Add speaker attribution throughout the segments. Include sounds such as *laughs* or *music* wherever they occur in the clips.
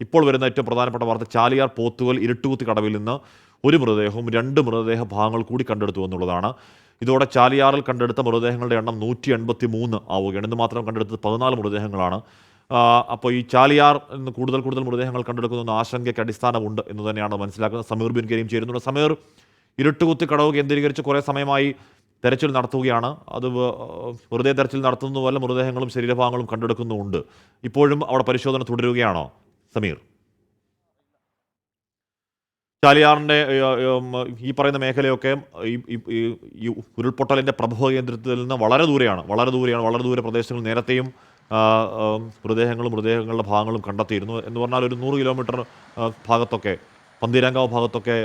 Speaker 1: ഇപ്പോൾ വരുന്ന ഏറ്റവും പ്രധാനപ്പെട്ട വാർത്ത ചാലിയാർ പോത്തുകൽ ഇരുട്ടുകുത്തി കടവിൽ നിന്ന് ഒരു മൃതദേഹവും രണ്ട് മൃതദേഹ ഭാഗങ്ങൾ കൂടി കണ്ടെടുത്തു എന്നുള്ളതാണ്. ഇതോടെ ചാലിയാറിൽ കണ്ടെടുത്ത മൃതദേഹങ്ങളുടെ എണ്ണം നൂറ്റി എൺപത്തി മൂന്ന് ആവുകയാണ്. ഇന്ന് മാത്രം കണ്ടെടുത്തത് പതിനാല് മൃതദേഹങ്ങളാണ്. അപ്പോൾ ഈ ചാലിയാർ എന്ന് കൂടുതൽ കൂടുതൽ മൃതദേഹങ്ങൾ കണ്ടെടുക്കുന്ന ആശങ്കയ്ക്ക് അടിസ്ഥാനമുണ്ട് എന്ന് തന്നെയാണ് മനസ്സിലാക്കുന്നത്. സമീർ ബിൻ കരീം ചേരുന്നുണ്ട്. സമീർ ഇരുട്ടുകുത്തി കടവ് കേന്ദ്രീകരിച്ച് കുറേ സമയമായി തെരച്ചിൽ നടത്തുകയാണ്. അത് വെറുതെ തെരച്ചിൽ നടത്തുന്നതുമല്ല മൃതദേഹങ്ങളും ശരീരഭാഗങ്ങളും കണ്ടെടുക്കുന്നുമുണ്ട്. ഇപ്പോഴും അവിടെ പരിശോധന തുടരുകയാണോ? സമീർ. ചാലിയാറിന്റെ ഈ പറയുന്ന മേഖലയൊക്കെ ഈ ഉരുൾപൊട്ടലിന്റെ പ്രഭവ കേന്ദ്രത്തിൽ നിന്ന് വളരെ ദൂരെയാണ്. വളരെ ദൂരെയാണ്. വളരെ ദൂരെ പ്രദേശങ്ങൾ നേരത്തെയും മൃതദേഹങ്ങളും മൃതദേഹങ്ങളുടെ ഭാഗങ്ങളും കണ്ടെത്തിയിരുന്നു. എന്ന് പറഞ്ഞാൽ ഒരു നൂറ് കിലോമീറ്റർ ഭാഗത്തൊക്കെ പന്തീരാങ്കാവ് ഭാഗത്തൊക്കെ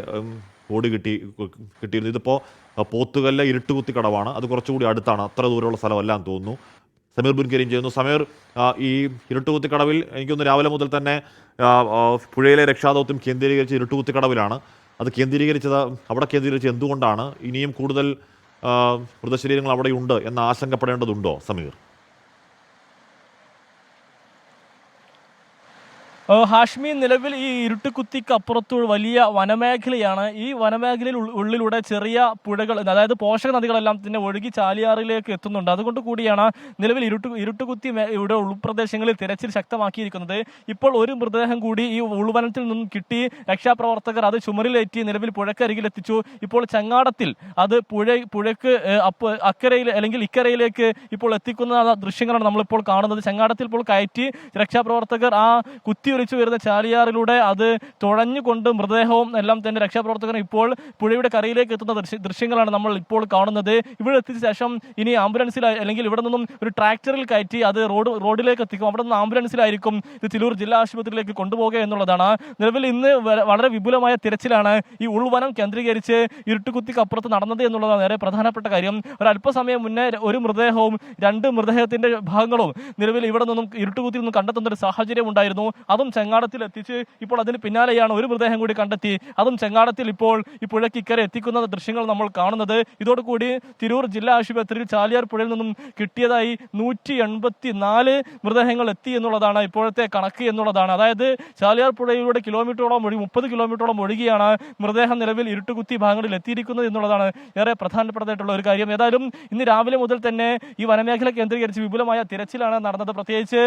Speaker 1: ഓടി കിട്ടി കിട്ടിയിരുന്നു. ഇതിപ്പോൾ പോത്തുകല്ല ഇരുട്ടുകുത്തി കടവാണ്. അത് കുറച്ചുകൂടി അടുത്താണ്. അത്ര ദൂരമുള്ള സ്ഥലമല്ല എന്ന് തോന്നുന്നു. സമീർ ബുൻകരിയും ചെയ്യുന്നു. സമീർ ഈ ഇരുട്ടുകുത്തിക്കടവിൽ എനിക്കൊന്ന് രാവിലെ മുതൽ തന്നെ പുഴയിലെ രക്ഷാദൗത്യം കേന്ദ്രീകരിച്ച് ഇരുട്ടുകുത്തിക്കടവിലാണ്. അത് കേന്ദ്രീകരിച്ചത് അവിടെ കേന്ദ്രീകരിച്ച് എന്തുകൊണ്ടാണ്? ഇനിയും കൂടുതൽ മൃതശരീരങ്ങൾ അവിടെയുണ്ട് എന്ന് ആശങ്കപ്പെടേണ്ടതുണ്ടോ സമീർ?
Speaker 2: ഹാഷ്മി നിലവിൽ ഈ ഇരുട്ടുകുത്തിക്ക് അപ്പുറത്തു വലിയ വനമേഖലയാണ്. ഈ വനമേഖലയിൽ ഉള്ളിലൂടെ ചെറിയ പുഴകൾ അതായത് പോഷക നദികളെല്ലാം തന്നെ ഒഴുകി ചാലിയാറിലേക്ക് എത്തുന്നുണ്ട്. അതുകൊണ്ട് കൂടിയാണ് നിലവിൽ ഇരുട്ടു ഇരുട്ടുകുത്തി ഇവിടെ ഉൾപ്രദേശങ്ങളിൽ തിരച്ചിൽ ശക്തമാക്കിയിരിക്കുന്നത്. ഇപ്പോൾ ഒരു മൃതദേഹം കൂടി ഈ ഉൾവനത്തിൽ നിന്നും കിട്ടി. രക്ഷാപ്രവർത്തകർ അത് ചുമരിലേറ്റി നിലവിൽ പുഴക്കരികിൽ എത്തിച്ചു ഇപ്പോൾ ചങ്ങാടത്തിൽ അത് പുഴ പുഴക്ക് അക്കരയിൽ അല്ലെങ്കിൽ ഇക്കരയിലേക്ക് ഇപ്പോൾ എത്തിക്കുന്ന ദൃശ്യങ്ങളാണ് നമ്മളിപ്പോൾ കാണുന്നത്. ചങ്ങാടത്തിൽ ഇപ്പോൾ കയറ്റി രക്ഷാപ്രവർത്തകർ ആ കുത്തിയൊലിച്ചു വരുന്ന ചാലിയാറിലൂടെ അത് തുഴഞ്ഞുകൊണ്ട് മൃതദേഹവും എല്ലാം തന്നെ രക്ഷാപ്രവർത്തകർ ഇപ്പോൾ പുഴയുടെ കരയിലേക്ക് എത്തുന്ന ദൃശ്യങ്ങളാണ് നമ്മൾ ഇപ്പോൾ കാണുന്നത്. ഇവിടെ എത്തിച്ച ശേഷം ഇനി ആംബുലൻസിൽ അല്ലെങ്കിൽ ഇവിടെ നിന്നും ഒരു ട്രാക്ടറിൽ കയറ്റി അത് റോഡ് റോഡിലേക്ക് എത്തിക്കും. അവിടെ നിന്ന് ആംബുലൻസിലായിരിക്കും ഇത് തിലൂർ ജില്ലാ ആശുപത്രിയിലേക്ക് കൊണ്ടുപോകുക എന്നുള്ളതാണ്. നിലവിൽ ഇന്ന് വളരെ വിപുലമായ തിരച്ചിലാണ് ഈ ഉൾവനം കേന്ദ്രീകരിച്ച് ഇരുട്ടുകുത്തിക്ക് അപ്പുറത്ത് നടന്നത് എന്നുള്ളതാണ് നേരെ പ്രധാനപ്പെട്ട കാര്യം. ഒരു അല്പസമയം മുന്നേ ഒരു മൃതദേഹവും രണ്ട് മൃതദേഹത്തിന്റെ ഭാഗങ്ങളും നിലവിൽ ഇവിടെ നിന്നും ഇരുട്ടുകുത്തി നിന്നും കണ്ടെത്തുന്ന ഒരു സാഹചര്യം ഉണ്ടായിരുന്നു. അതും ചെങ്ങാടത്തിൽ എത്തിച്ച് ഇപ്പോൾ അതിന് പിന്നാലെയാണ് ഒരു മൃതദേഹം കൂടി കണ്ടെത്തി. അതും ചെങ്ങാടത്തിൽ ഇപ്പോൾ ഈ പുഴയ്ക്ക് ഇക്കരെ എത്തിക്കുന്ന ദൃശ്യങ്ങൾ നമ്മൾ കാണുന്നത്. ഇതോടുകൂടി തിരൂർ ജില്ലാ ആശുപത്രിയിൽ ചാലിയാർ പുഴയിൽ നിന്നും കിട്ടിയതായി നൂറ്റി എൺപത്തി നാല് മൃതദേഹങ്ങൾ എത്തി എന്നുള്ളതാണ് ഇപ്പോഴത്തെ കണക്ക് എന്നുള്ളതാണ്. അതായത് ചാലിയാർ പുഴയിലൂടെ കിലോമീറ്ററോളം ഒഴുകി മുപ്പത് കിലോമീറ്ററോളം ഒഴുകിയാണ് മൃതദേഹം നിലവിൽ ഇരുട്ടുകുത്തി ഭാഗങ്ങളിൽ എത്തിയിരിക്കുന്നത് എന്നുള്ളതാണ് ഏറെ പ്രധാനപ്പെട്ടതായിട്ടുള്ള ഒരു കാര്യം. ഏതായാലും ഇന്ന് രാവിലെ മുതൽ തന്നെ ഈ വനമേഖല കേന്ദ്രീകരിച്ച് വിപുലമായ തിരച്ചിലാണ് നടന്നത്. പ്രത്യേകിച്ച്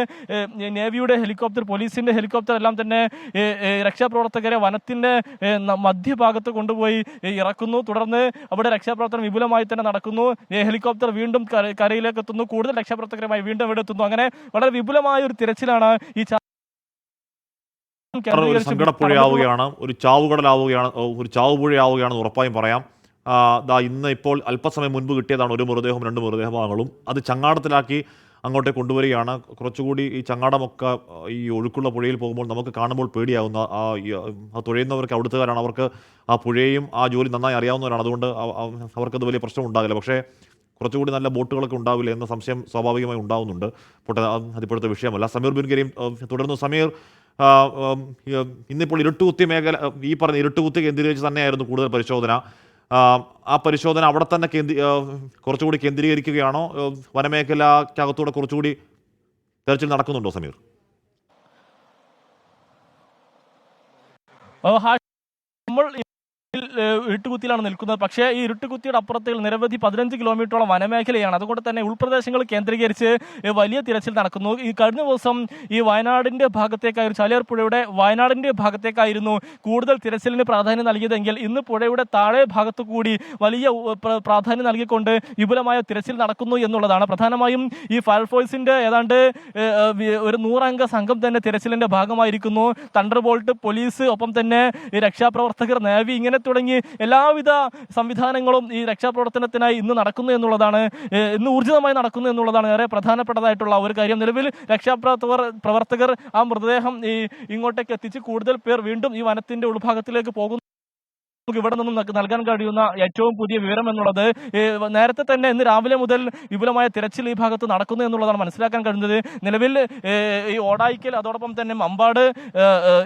Speaker 2: നേവിയുടെ ഹെലികോപ്റ്റർ പോലീസിന്റെ ഹെലികോപ്റ്റർ എല്ലാം തന്നെ രക്ഷാപ്രവർത്തകരെ വനത്തിന്റെ ഏഹ്, മധ്യഭാഗത്ത് കൊണ്ടുപോയി ഇറക്കുന്നു. തുടർന്ന് അവിടെ രക്ഷാപ്രവർത്തനം വിപുലമായി തന്നെ നടക്കുന്നു. ഹെലികോപ്റ്റർ വീണ്ടും കരയിലേക്ക് എത്തുന്നു. കൂടുതൽ രക്ഷാപ്രവർത്തകരുമായി വീണ്ടും ഇവിടെ എത്തുന്നു. അങ്ങനെ വളരെ വിപുലമായ ഒരു തിരച്ചിലാണ് ഈ
Speaker 1: ഒരു സങ്കടപ്പുഴയാവുകയാണ്. ഒരു ചാവുകടലാവുകയാണ് ഒരു ചാവുപുഴയാവുകയാണെന്ന് ഉറപ്പായും പറയാം. ദാ ഇന്ന് ഇപ്പോൾ അല്പസമയം മുൻപ് കിട്ടിയതാണ് ഒരു മൃതദേഹം രണ്ട് മൃതദേഹഭാഗങ്ങളും അത് ചങ്ങാടത്തിലാക്കി അങ്ങോട്ടേക്ക് കൊണ്ടുവരികയാണ്. കുറച്ചുകൂടി ഈ ചങ്ങാടമൊക്കെ ഈ ഒഴുക്കുള്ള പുഴയിൽ പോകുമ്പോൾ നമുക്ക് കാണുമ്പോൾ പേടിയാവുന്ന ആ തുഴയുന്നവർക്ക് അവിടുത്തുകാരാണ് അവർക്ക് ആ പുഴയും ആ ജോലി നന്നായി അറിയാവുന്നവരാണ്. അതുകൊണ്ട് അവ- അവ- അവർക്കത് വലിയ പ്രശ്നം ഉണ്ടാകില്ല. പക്ഷേ കുറച്ചുകൂടി നല്ല ബോട്ടുകളൊക്കെ ഉണ്ടാവില്ല എന്ന സംശയം സ്വാഭാവികമായി ഉണ്ടാവുന്നുണ്ട്. പൊട്ടെ അതിപ്പോഴത്തെ വിഷയമല്ല. സമീർ ബിൻഗരിയും തുടർന്ന് സമീർ ഇന്നിപ്പോൾ ഇരുട്ടുകുത്തി മേഖല ഈ പറഞ്ഞ ഇരുട്ടുകുത്തി കേന്ദ്രീകരിച്ച് തന്നെയായിരുന്നു കൂടുതൽ പരിശോധന. ആ, പരിശോധന അവിടെ തന്നെ കേന്ദ്രീ കുറച്ചുകൂടി കേന്ദ്രീകരിക്കുകയാണോ? വനമേഖലക്കകത്തൂടെ കുറച്ചുകൂടി തെരച്ചിൽ നടക്കുന്നുണ്ടോ സമീർ?
Speaker 2: നമ്മൾ ഇരുട്ടുകുത്തിയിലാണ് നിൽക്കുന്നത്. പക്ഷേ ഈ ഇരുട്ടുകുത്തിയുടെ അപ്പുറത്തിൽ നിരവധി പതിനഞ്ച് കിലോമീറ്ററോളം വനമേഖലയാണ്. അതുകൊണ്ട് തന്നെ ഉൾപ്രദേശങ്ങൾ കേന്ദ്രീകരിച്ച് വലിയ തിരച്ചിൽ നടക്കുന്നു. ഈ കഴിഞ്ഞ ദിവസം ഈ വയനാടിന്റെ ഭാഗത്തേക്കായിരുന്നു ചാലിയാർ പുഴയുടെ വയനാടിന്റെ ഭാഗത്തേക്കായിരുന്നു കൂടുതൽ തിരച്ചിലിന് പ്രാധാന്യം നൽകിയതെങ്കിൽ ഇന്ന് പുഴയുടെ താഴെ ഭാഗത്തു കൂടി വലിയ പ്രാധാന്യം നൽകിക്കൊണ്ട് വിപുലമായ തിരച്ചിൽ നടക്കുന്നു എന്നുള്ളതാണ്. പ്രധാനമായും ഈ ഫയർഫോഴ്സിന്റെ ഏതാണ്ട് ഒരു നൂറംഗ സംഘം തന്നെ തിരച്ചിലിന്റെ ഭാഗമായിരിക്കുന്നു. തണ്ടർ ബോൾട്ട് പോലീസ് ഒപ്പം തന്നെ രക്ഷാപ്രവർത്തകർ നേവി ഇങ്ങനെ തുടങ്ങി എല്ലാവിധ സംവിധാനങ്ങളും ഈ രക്ഷാപ്രവർത്തനത്തിനായി ഇന്ന് നടക്കുന്നു എന്നുള്ളതാണ് ഇന്ന് ഊർജിതമായി നടക്കുന്നു എന്നുള്ളതാണ് ഏറെ പ്രധാനപ്പെട്ടതായിട്ടുള്ള ഒരു കാര്യം. നിലവിൽ രക്ഷാപ്രവർത്തകർ പ്രവർത്തകർ ആ മൃതദേഹം ഈ ഇങ്ങോട്ടേക്ക് എത്തിച്ച് കൂടുതൽ പേർ വീണ്ടും ഈ വനത്തിന്റെ ഉൾഭാഗത്തിലേക്ക് പോകുന്നു. നമുക്ക് ഇവിടെ നിന്നും നൽ- നൽകാൻ കഴിയുന്ന ഏറ്റവും പുതിയ വിവരം എന്നുള്ളത് നേരത്തെ തന്നെ ഇന്ന് രാവിലെ മുതൽ വിപുലമായ തിരച്ചിൽ ഈ ഭാഗത്ത് നടക്കുന്നു എന്നുള്ളതാണ് മനസ്സിലാക്കാൻ കഴിയുന്നത് നിലവിൽ ഈ ഓടായിക്കൽ അതോടൊപ്പം തന്നെ മമ്പാട്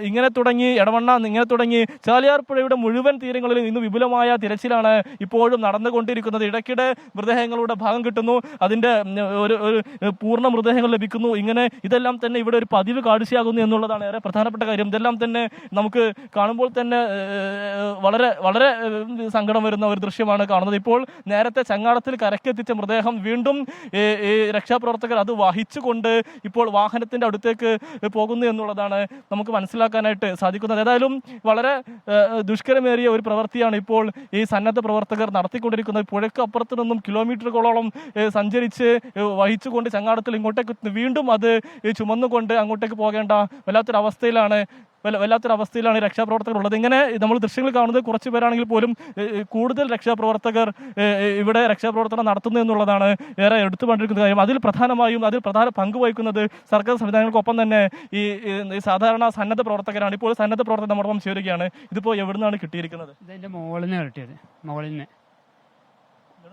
Speaker 2: ഇങ്ങനെ തുടങ്ങി എടവണ്ണ ഇങ്ങനെ തുടങ്ങി ചാലിയാർ പുഴയുടെ മുഴുവൻ തീരങ്ങളിൽ ഇന്ന് വിപുലമായ തിരച്ചിലാണ് ഇപ്പോഴും നടന്നുകൊണ്ടിരിക്കുന്നത്. ഇടയ്ക്കിടെ മൃതദേഹങ്ങളുടെ ഭാഗം കിട്ടുന്നു. അതിന്റെ ഒരു ഒരു പൂർണ മൃതദേഹങ്ങൾ ലഭിക്കുന്നു. ഇങ്ങനെ ഇതെല്ലാം തന്നെ ഇവിടെ ഒരു പതിവ് കാഴ്ചയാകുന്നു എന്നുള്ളതാണ് ഏറെ പ്രധാനപ്പെട്ട കാര്യം. ഇതെല്ലാം തന്നെ നമുക്ക് കാണുമ്പോൾ തന്നെ വളരെ വളരെ സങ്കടം വരുന്ന ഒരു ദൃശ്യമാണ് കാണുന്നത്. ഇപ്പോൾ നേരത്തെ ചങ്ങാടത്തിൽ കരക്കെത്തിച്ച മൃതദേഹം വീണ്ടും ഈ രക്ഷാപ്രവർത്തകർ അത് വഹിച്ചുകൊണ്ട് ഇപ്പോൾ വാഹനത്തിന്റെ അടുത്തേക്ക് പോകുന്നു എന്നുള്ളതാണ് നമുക്ക് മനസ്സിലാക്കാനായിട്ട് സാധിക്കുന്നത്. ഏതായാലും വളരെ ദുഷ്കരമേറിയ ഒരു പ്രവൃത്തിയാണ് ഇപ്പോൾ ഈ സന്നദ്ധ പ്രവർത്തകർ നടത്തിക്കൊണ്ടിരിക്കുന്നത്. പുഴയ്ക്ക് അപ്പുറത്ത് നിന്നും കിലോമീറ്ററുകളോളം സഞ്ചരിച്ച് വഹിച്ചുകൊണ്ട് ചങ്ങാടത്തിൽ ഇങ്ങോട്ടേക്ക് വീണ്ടും അത് ചുമന്നുകൊണ്ട് അങ്ങോട്ടേക്ക് പോകേണ്ട വല്ലാത്തൊരു അവസ്ഥയിലാണ് വല്ല- വല്ലാത്തൊരു അവസ്ഥയിലാണ് ഈ രക്ഷാപ്രവർത്തകർ ഉള്ളത് ഇങ്ങനെ നമ്മൾ ദൃശ്യങ്ങൾ കാണുന്നത് കുറച്ച് പേരാണെങ്കിൽ പോലും കൂടുതൽ രക്ഷാപ്രവർത്തകർ ഇവിടെ രക്ഷാപ്രവർത്തനം നടത്തുന്നു എന്നുള്ളതാണ് ഏറെ എടുത്തു പറഞ്ഞിരിക്കുന്ന കാര്യം. അതിൽ പ്രധാനമായും അതിൽ പ്രധാന പങ്ക് വഹിക്കുന്നത് സർക്കാർ സംവിധാനങ്ങൾക്കൊപ്പം തന്നെ ഈ സാധാരണ സന്നദ്ധ പ്രവർത്തകരാണ്. ഇപ്പോൾ സന്നദ്ധ പ്രവർത്തകർ നമ്മോടൊപ്പം ചേരുകയാണ്. ഇതിപ്പോൾ എവിടുന്നാണ് കിട്ടിയിരിക്കുന്നത്?
Speaker 3: ഇതിന്റെ മുകളിൽ നിന്ന് കിട്ടിയത്. മുകളിൽ നിന്ന്.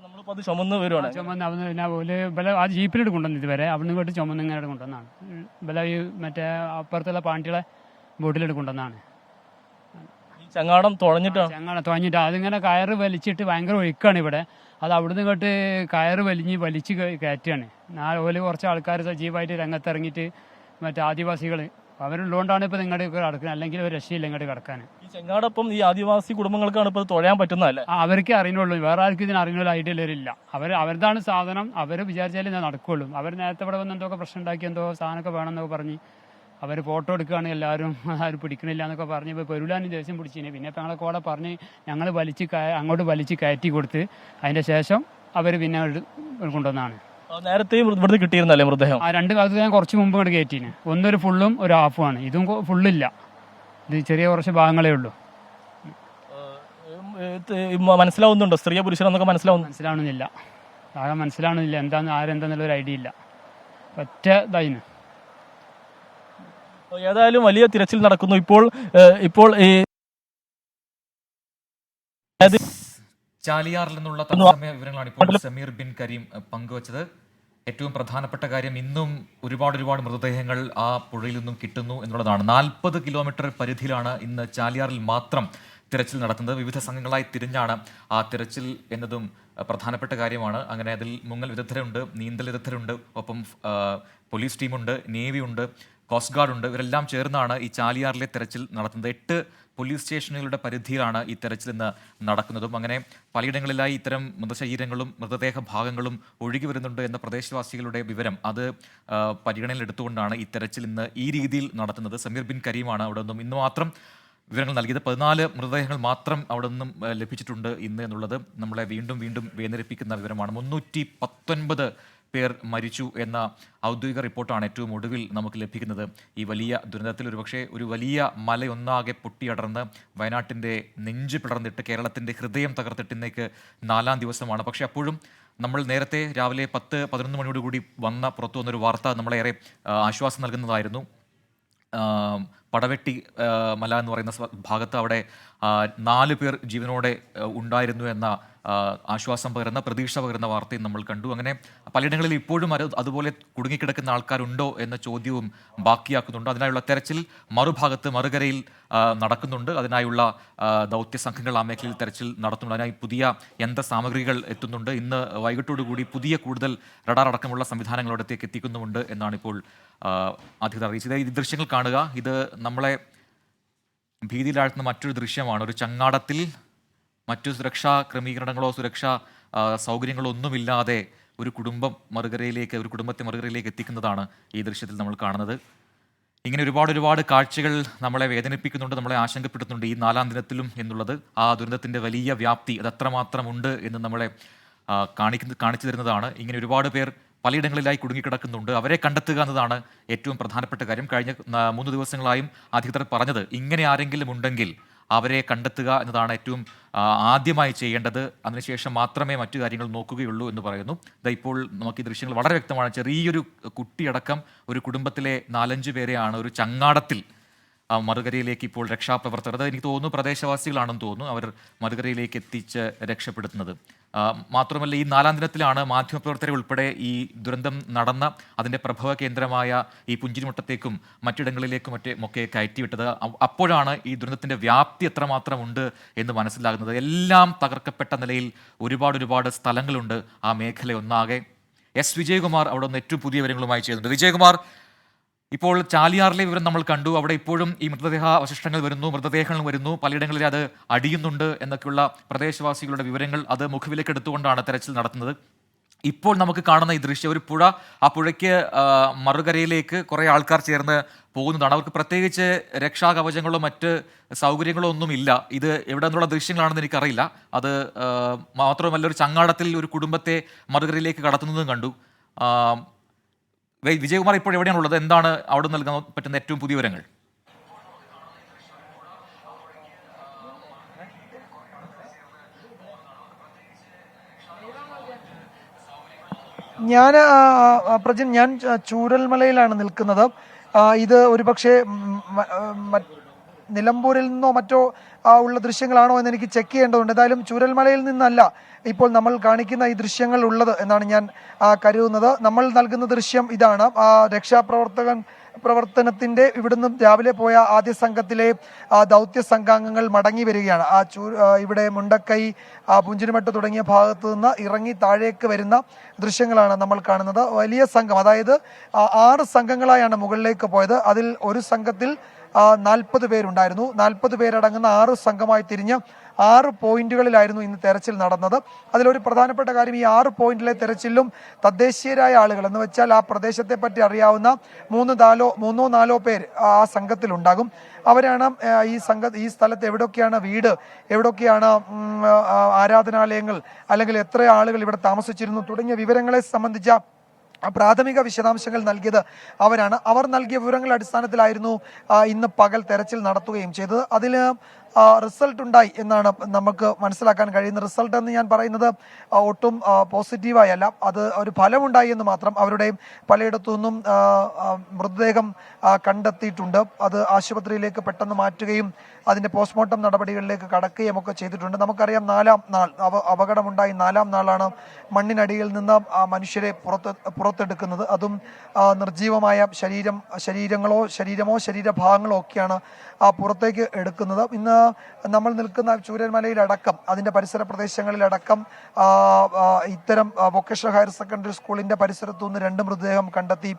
Speaker 2: നമ്മളിപ്പോൾ അത് ചുമന്ന് വരുവാണ്.
Speaker 3: ചുമന്ന് അവിടുന്ന് പിന്നെ ഒരു ഇവലെ ആ ജീപ്പിലിട്ട് കൊണ്ടുവന്നു ഇതുവരെ. അവിടുന്ന് പോയിട്ട് ചുമന്ന് ഇങ്ങനെ കൊണ്ടുവന്നാണ് ഇവലെ ഈ മറ്റേ അപ്പുറത്തുള്ള പാണ്ടികളെ കൊണ്ടുവന്നാണ്
Speaker 2: ഈ ചങ്ങാടം തുഴഞ്ഞിട്ടാണ്
Speaker 3: ചങ്ങാട തുഴഞ്ഞിട്ട് അതിങ്ങനെ കയറ് വലിച്ചിട്ട് ഭയങ്കര ഒഴുക്കാണ് ഇവിടെ. അത് അവിടുന്ന് കേട്ട് കയറ് വലിഞ്ഞ് വലിച്ച് കയ- കയറ്റുകയാണ് നാല് ഓൽ കുറച്ച് ആൾക്കാർ സജീവമായിട്ട് രംഗത്തിറങ്ങിയിട്ട് മറ്റേ ആദിവാസികൾ അവരുള്ളതുകൊണ്ടാണ് ഇപ്പൊ നിങ്ങളുടെ കിടക്കുന്നത് അല്ലെങ്കിൽ ഒരു രക്ഷയില്ല ഇങ്ങോട്ട് കിടക്കാൻ.
Speaker 2: ഈ ചെങ്ങാടൊപ്പം ഈ ആദിവാസി കുടുംബങ്ങൾക്കാണ് ഇപ്പോൾ തുഴയാൻ പറ്റുന്നതല്ലേ?
Speaker 3: അവർക്ക് അറിയുള്ളൂ വേറെ ആർക്കും ഇതിന് അറിയുന്ന ഐഡിയ ഉള്ളവരില്ല. അവർ അവരുതാണ് സാധനം. അവർ വിചാരിച്ചാലേ ഞാൻ നടക്കുകയുള്ളൂ അവർ നേരത്തെ ഇവിടെ വന്ന് എന്തൊക്കെ പ്രശ്നം ഉണ്ടാക്കി എന്തോ സാധനമൊക്കെ വേണമെന്നൊക്കെ പറഞ്ഞ് അവർ ഫോട്ടോ എടുക്കുകയാണ് എല്ലാവരും *laughs* ആരും പിടിക്കണില്ല എന്നൊക്കെ പറഞ്ഞ് ഇപ്പോൾ പെരുലാനും ദേഷ്യം പിടിച്ചിന്. പിന്നെ ഇപ്പം ഞങ്ങളെ കൂടെ പറഞ്ഞ് ഞങ്ങൾ വലിച്ച് അങ്ങോട്ട് വലിച്ച് കയറ്റി കൊടുത്ത് അതിന്റെ ശേഷം അവർ പിന്നെ കൊണ്ടുവന്നാണ്.
Speaker 2: നേരത്തെ ഇവിടുന്ന് കിട്ടിയിരുന്നല്ലേ മൃതദേഹം?
Speaker 3: ആ രണ്ട് കാലത്ത് ഞാൻ കുറച്ച് മുമ്പ് ഇങ്ങോട്ട് കയറ്റീന് ഒന്നൊരു ഫുള്ളും ഒരു ഹാഫുമാണ് ഇതും ഫുള്ളില്ല. ഇത് ചെറിയ കുറച്ച് ഭാഗങ്ങളേ ഉള്ളൂ.
Speaker 2: മനസ്സിലാവുന്നുണ്ടോ? സ്ത്രീ പുരുഷനെന്നൊക്കെ മനസ്സിലാവുന്നു
Speaker 3: മനസ്സിലാവണമെന്നില്ല. ആകെ മനസ്സിലാവണമെന്നില്ല. എന്താന്ന് ആരെന്താന്നുള്ള ഒരു ഐഡിയ ഇല്ല. ഒറ്റ ഇതായിന്.
Speaker 2: ഏതായാലും വലിയ തിരച്ചിൽ നടക്കുന്നു. ഇപ്പോൾ ഇപ്പോൾ ഈ
Speaker 4: ചാലിയാറിൽ നിന്നുള്ള തത്സമയ വിവരങ്ങളാണ് ഇപ്പോൾ സമീർ ബിൻ കരീം പങ്കുവച്ചത്. ഏറ്റവും പ്രധാനപ്പെട്ട കാര്യം ഇന്നും ഒരുപാട് ഒരുപാട് മൃതദേഹങ്ങൾ ആ പുഴയിൽ നിന്നും കിട്ടുന്നു എന്നുള്ളതാണ്. നാൽപ്പത് കിലോമീറ്റർ പരിധിയിലാണ് ഇന്ന് ചാലിയാറിൽ മാത്രം തിരച്ചിൽ നടത്തുന്നത്. വിവിധ സംഘങ്ങളായി തിരിഞ്ഞാണ് ആ തിരച്ചിൽ എന്നതും പ്രധാനപ്പെട്ട കാര്യമാണ്. അങ്ങനെ അതിൽ മുങ്ങൽ വിദഗ്ധരുണ്ട് നീന്തൽ വിദഗ്ധരുണ്ട് ഒപ്പം പോലീസ് ടീമുണ്ട് നേവി ഉണ്ട് കോസ്റ്റ് ഗാർഡ് ഉണ്ട്. ഇവരെല്ലാം ചേർന്നാണ് ഈ ചാലിയാറിലെ തെരച്ചിൽ നടത്തുന്നത്. എട്ട് പോലീസ് സ്റ്റേഷനുകളുടെ പരിധിയിലാണ് ഈ തെരച്ചിൽ ഇന്ന് നടക്കുന്നതും. അങ്ങനെ പലയിടങ്ങളിലായി ഇത്തരം മൃതശരീരങ്ങളും മൃതദേഹ ഭാഗങ്ങളും ഒഴുകി വരുന്നുണ്ട് എന്ന പ്രദേശവാസികളുടെ വിവരം അത് പരിഗണനയിലെടുത്തുകൊണ്ടാണ് ഈ തെരച്ചിൽ ഇന്ന് ഈ രീതിയിൽ നടത്തുന്നത്. സമീർ ബിൻ കരീമാണ് അവിടെ നിന്നും ഇന്ന് മാത്രം വിവരങ്ങൾ നൽകിയത്. പതിനാല് മൃതദേഹങ്ങൾ മാത്രം അവിടെ നിന്നും ലഭിച്ചിട്ടുണ്ട് ഇന്ന് എന്നുള്ളത് നമ്മളെ വീണ്ടും വീണ്ടും വേദനിപ്പിക്കുന്ന വിവരമാണ്. മുന്നൂറ്റി പത്തൊൻപത് പേർ മരിച്ചു എന്ന ഔദ്യോഗിക റിപ്പോർട്ടാണ് ഏറ്റവും ഒടുവിൽ നമുക്ക് ലഭിക്കുന്നത്. ഈ വലിയ ദുരന്തത്തിൽ ഒരുപക്ഷെ ഒരു വലിയ മലയൊന്നാകെ പൊട്ടിയടർന്ന് വയനാട്ടിന്റെ നെഞ്ച് പിളർന്നിട്ട് കേരളത്തിന്റെ ഹൃദയം തകർത്തിട്ട് ഇന്നേക്ക് നാലാം ദിവസമാണ്. പക്ഷേ അപ്പോഴും നമ്മൾ നേരത്തെ രാവിലെ പത്ത് പതിനൊന്ന് മണിയോടുകൂടി വന്ന പുറത്തു വന്നൊരു വാർത്ത നമ്മളേറെ ആശ്വാസം നൽകുന്നതായിരുന്നു. പടവെട്ടി മല എന്ന് പറയുന്ന ഭാഗത്ത് അവിടെ നാല് പേർ ജീവനോടെ ഉണ്ടായിരുന്നു എന്ന ആശ്വാസം പകരുന്ന പ്രതീക്ഷ പകരുന്ന വാർത്തയും നമ്മൾ കണ്ടു. അങ്ങനെ പലയിടങ്ങളിൽ ഇപ്പോഴും അത് അതുപോലെ കുടുങ്ങിക്കിടക്കുന്ന ആൾക്കാരുണ്ടോ എന്ന ചോദ്യവും ബാക്കിയാക്കുന്നുണ്ട്. അതിനായുള്ള തെരച്ചിൽ മറുഭാഗത്ത് മറുകരയിൽ നടക്കുന്നുണ്ട്. അതിനായുള്ള ദൗത്യ സംഘങ്ങൾ ആ മേഖലയിൽ തെരച്ചിൽ നടത്തുന്നുണ്ട്. അതിനായി പുതിയ യന്ത്ര സാമഗ്രികൾ എത്തുന്നുണ്ട്. ഇന്ന് വൈകിട്ടോടുകൂടി പുതിയ കൂടുതൽ റഡാർ അടക്കമുള്ള സംവിധാനങ്ങളോടത്തേക്ക് എത്തിക്കുന്നുമുണ്ട് എന്നാണ് ഇപ്പോൾ അധികൃതർ അറിയിച്ചത്. ഈ ദൃശ്യങ്ങൾ കാണുക. ഇത് നമ്മളെ ഭീതിയിലാഴ്ത്തുന്ന മറ്റൊരു ദൃശ്യമാണ്. ഒരു ചങ്ങാടത്തിൽ മറ്റു സുരക്ഷാ ക്രമീകരണങ്ങളോ സുരക്ഷാ സൗകര്യങ്ങളോ ഒന്നുമില്ലാതെ ഒരു കുടുംബം മറുകരയിലേക്ക് ഒരു കുടുംബത്തെ മറുകരയിലേക്ക് എത്തിക്കുന്നതാണ് ഈ ദൃശ്യത്തിൽ നമ്മൾ കാണുന്നത്. ഇങ്ങനെ ഒരുപാട് ഒരുപാട് കാഴ്ചകൾ നമ്മളെ വേദനിപ്പിക്കുന്നുണ്ട് നമ്മളെ ആശങ്കപ്പെടുത്തുന്നുണ്ട് ഈ നാലാം ദിനത്തിലും എന്നുള്ളത്. ആ ദുരന്തത്തിന്റെ വലിയ വ്യാപ്തി അത് എത്രമാത്രമുണ്ട് എന്ന് നമ്മളെ കാണിക്കുന്ന കാണിച്ചു തരുന്നതാണ്. ഇങ്ങനെ ഒരുപാട് പേർ പലയിടങ്ങളിലായി കുടുങ്ങിക്കിടക്കുന്നുണ്ട്. അവരെ കണ്ടെത്തുക എന്നതാണ് ഏറ്റവും പ്രധാനപ്പെട്ട കാര്യം. കഴിഞ്ഞ മൂന്ന് ദിവസങ്ങളായും അധികൃതർ പറഞ്ഞത്. ഇങ്ങനെ ആരെങ്കിലും ഉണ്ടെങ്കിൽ അവരെ കണ്ടെത്തുക എന്നതാണ് ഏറ്റവും ആദ്യമായി ചെയ്യേണ്ടത്. അതിനുശേഷം മാത്രമേ മറ്റു കാര്യങ്ങൾ നോക്കുകയുള്ളൂ എന്ന് പറയുന്നു. ദാ ഇപ്പോൾ നമുക്ക് ഈ ദൃശ്യങ്ങൾ വളരെ വ്യക്തമാണ്. ചെറിയൊരു കുട്ടിയടക്കം ഒരു കുടുംബത്തിലെ നാലഞ്ച് പേരെയാണ് ഒരു ചങ്ങാടത്തിൽ ആ, മറുകരയിലേക്ക് ഇപ്പോൾ രക്ഷാപ്രവർത്തകർ അത് എനിക്ക് തോന്നുന്നു പ്രദേശവാസികളാണെന്ന് തോന്നുന്നു അവർ മറുകരയിലേക്ക് എത്തിച്ച് രക്ഷപ്പെടുത്തുന്നത്. മാത്രമല്ല ഈ നാലാം ദിനത്തിലാണ് മാധ്യമപ്രവർത്തകരെ ഉൾപ്പെടെ ഈ ദുരന്തം നടന്ന അതിന്റെ പ്രഭവ കേന്ദ്രമായ ഈ പുഞ്ചിരിമുട്ടത്തേക്കും മറ്റിടങ്ങളിലേക്കും മറ്റേ ഒക്കെ കയറ്റിവിട്ടത്. അപ്പോഴാണ് ഈ ദുരന്തത്തിന്റെ വ്യാപ്തി എത്രമാത്രം ഉണ്ട് എന്ന് മനസ്സിലാകുന്നത്. എല്ലാം തകർക്കപ്പെട്ട നിലയിൽ ഒരുപാട് ഒരുപാട് സ്ഥലങ്ങളുണ്ട് ആ മേഖല ഒന്നാകെ. എസ്. വിജയകുമാർ അവിടെ നിന്ന് ഏറ്റവും പുതിയ വിവരങ്ങളുമായി ചെയ്യുന്നുണ്ട് വിജയകുമാർ ഇപ്പോൾ ചാലിയാറിലെ വിവരം നമ്മൾ കണ്ടു. അവിടെ ഇപ്പോഴും ഈ മൃതദേഹ അവശിഷ്ടങ്ങൾ വരുന്നു മൃതദേഹങ്ങൾ വരുന്നു. പലയിടങ്ങളിൽ അത് അടിയുന്നുണ്ട് എന്നൊക്കെയുള്ള പ്രദേശവാസികളുടെ വിവരങ്ങൾ അത് മുഖവിലേക്ക് എടുത്തുകൊണ്ടാണ് തെരച്ചിൽ നടത്തുന്നത്. ഇപ്പോൾ നമുക്ക് കാണുന്ന ഈ ദൃശ്യം ഒരു പുഴ ആ പുഴയ്ക്ക് മറുകരയിലേക്ക് കുറേ ആൾക്കാർ ചേർന്ന് പോകുന്നതാണ്. അവർക്ക് പ്രത്യേകിച്ച് രക്ഷാകവചങ്ങളോ മറ്റ് സൗകര്യങ്ങളോ ഒന്നുമില്ല ഇത് എവിടെ നിന്നുള്ള ദൃശ്യങ്ങളാണെന്ന് എനിക്കറിയില്ല. അത് മാത്രമല്ല ഒരു ചങ്ങാടത്തിൽ ഒരു കുടുംബത്തെ മറുകരയിലേക്ക് കടത്തുന്നതും കണ്ടു. വിജയകുമാർ ഇപ്പോൾ എവിടെയാണുള്ളത് എന്താണ് അവിടെ നൽകാൻ പറ്റുന്ന ഏറ്റവും പുതിയ വിവരങ്ങൾ?
Speaker 5: ഞാൻ പ്രജിൻ ഞാൻ ചൂരൽമലയിലാണ് നിൽക്കുന്നത്. ഇത് ഒരുപക്ഷെ നിലമ്പൂരിൽ നിന്നോ മറ്റോ ഉള്ള ദൃശ്യങ്ങളാണോ എന്ന് എനിക്ക് ചെക്ക് ചെയ്യേണ്ടതുണ്ട്. എന്തായാലും ചൂരൽമലയിൽ നിന്നല്ല ഇപ്പോൾ നമ്മൾ കാണിക്കുന്ന ഈ ദൃശ്യങ്ങൾ ഉള്ളത് എന്നാണ് ഞാൻ കരുതുന്നത്. നമ്മൾ നൽകുന്ന ദൃശ്യം ഇതാണ്. രക്ഷാപ്രവർത്തകൻ പ്രവർത്തനത്തിന്റെ ഇവിടുന്ന് രാവിലെ പോയ ആദ്യ സംഘത്തിലെ ദൗത്യ സംഘാംഗങ്ങൾ മടങ്ങി വരികയാണ്. ആ ചൂ ഇവിടെ മുണ്ടക്കൈ പുഞ്ചിരിമട്ട് തുടങ്ങിയ ഭാഗത്തു നിന്ന് ഇറങ്ങി താഴേക്ക് വരുന്ന ദൃശ്യങ്ങളാണ് നമ്മൾ കാണുന്നത്. വലിയ സംഘം അതായത് ആറ് സംഘങ്ങളായാണ് മുകളിലേക്ക് പോയത്. അതിൽ ഒരു സംഘത്തിൽ നാൽപ്പത് പേരുണ്ടായിരുന്നു. നാൽപ്പത് പേരടങ്ങുന്ന ആറ് സംഘമായി തിരിഞ്ഞ് ആറ് പോയിന്റുകളിലായിരുന്നു ഇന്ന് തെരച്ചിൽ നടന്നത്. അതിലൊരു പ്രധാനപ്പെട്ട കാര്യം ഈ ആറ് പോയിന്റിലെ തെരച്ചിലും തദ്ദേശീയരായ ആളുകൾ എന്ന് വെച്ചാൽ ആ പ്രദേശത്തെ പറ്റി അറിയാവുന്ന മൂന്ന് നാലോ മൂന്നോ നാലോ പേർ ആ സംഘത്തിലുണ്ടാകും. അവരാണ് ഈ സംഘ ഈ സ്ഥലത്ത് എവിടെയൊക്കെയാണ് വീട് എവിടെയൊക്കെയാണ് ആരാധനാലയങ്ങൾ അല്ലെങ്കിൽ എത്ര ആളുകൾ ഇവിടെ താമസിച്ചിരുന്നു തുടങ്ങിയ വിവരങ്ങളെ സംബന്ധിച്ച പ്രാഥമിക വിശദാംശങ്ങൾ നൽകിയത് അവരാണ്. അവർ നൽകിയ വിവരങ്ങളുടെ അടിസ്ഥാനത്തിലായിരുന്നു ഇന്ന് പകൽ തെരച്ചിൽ നടത്തുകയും ചെയ്തത്. അതിൽ റിസൾട്ട് ഉണ്ടായി എന്നാണ് നമുക്ക് മനസ്സിലാക്കാൻ കഴിയുന്ന റിസൾട്ട് എന്ന് ഞാൻ പറയുന്നത് ഒട്ടും പോസിറ്റീവായല്ല അത് ഒരു ഫലമുണ്ടായി എന്ന് മാത്രം അവരുടെ പലയിടത്തു നിന്നും മൃതദേഹം കണ്ടെത്തിയിട്ടുണ്ട്. അത് ആശുപത്രിയിലേക്ക് പെട്ടെന്ന് മാറ്റുകയും അതിന്റെ പോസ്റ്റ്മോർട്ടം നടപടികളിലേക്ക് കടക്കുകയും ഒക്കെ ചെയ്തിട്ടുണ്ട്. നമുക്കറിയാം നാലാം നാൾ അപകടമുണ്ടായി നാലാം നാളാണ് മണ്ണിനടിയിൽ നിന്ന് മനുഷ്യരെ പുറത്ത് പുറത്തെടുക്കുന്നത്. അതും നിർജീവമായ ശരീരം ശരീരങ്ങളോ ശരീരമോ ശരീരഭാഗങ്ങളോ ഒക്കെയാണ് ആ പുറത്തേക്ക് എടുക്കുന്നത്. ഇന്ന് നമ്മൾ നിൽക്കുന്ന ചൂരന്മലയിലടക്കം അതിന്റെ പരിസര പ്രദേശങ്ങളിലടക്കം ഇത്തരം വൊക്കേഷണൽ ഹയർ സെക്കൻഡറി സ്കൂളിന്റെ പരിസരത്തു നിന്ന് രണ്ട് മൃതദേഹം കണ്ടെത്തി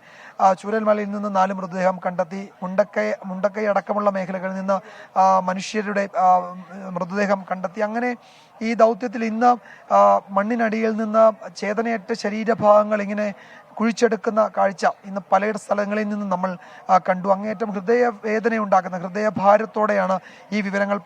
Speaker 5: ചൂരന്മലയിൽ നിന്ന് നാല് മൃതദേഹം കണ്ടെത്തി മുണ്ടക്കൈ മുണ്ടക്കൈ അടക്കമുള്ള മേഖലകളിൽ നിന്ന് മനുഷ്യരുടെ മൃതദേഹം കണ്ടെത്തി. അങ്ങനെ ഈ ദൗത്യത്തിൽ ഇന്ന് മണ്ണിനടിയിൽ നിന്ന് ചേതനയറ്റ ശരീരഭാഗങ്ങൾ ഇങ്ങനെ കുഴിച്ചെടുക്കുന്ന കാഴ്ച ഇന്ന് പലയിട സ്ഥലങ്ങളിൽ നിന്നും നമ്മൾ കണ്ടു. അങ്ങേയറ്റം ഹൃദയ വേദനയുണ്ടാക്കുന്ന ഹൃദയഭാരത്തോടെയാണ് ഈ വിവരങ്ങൾ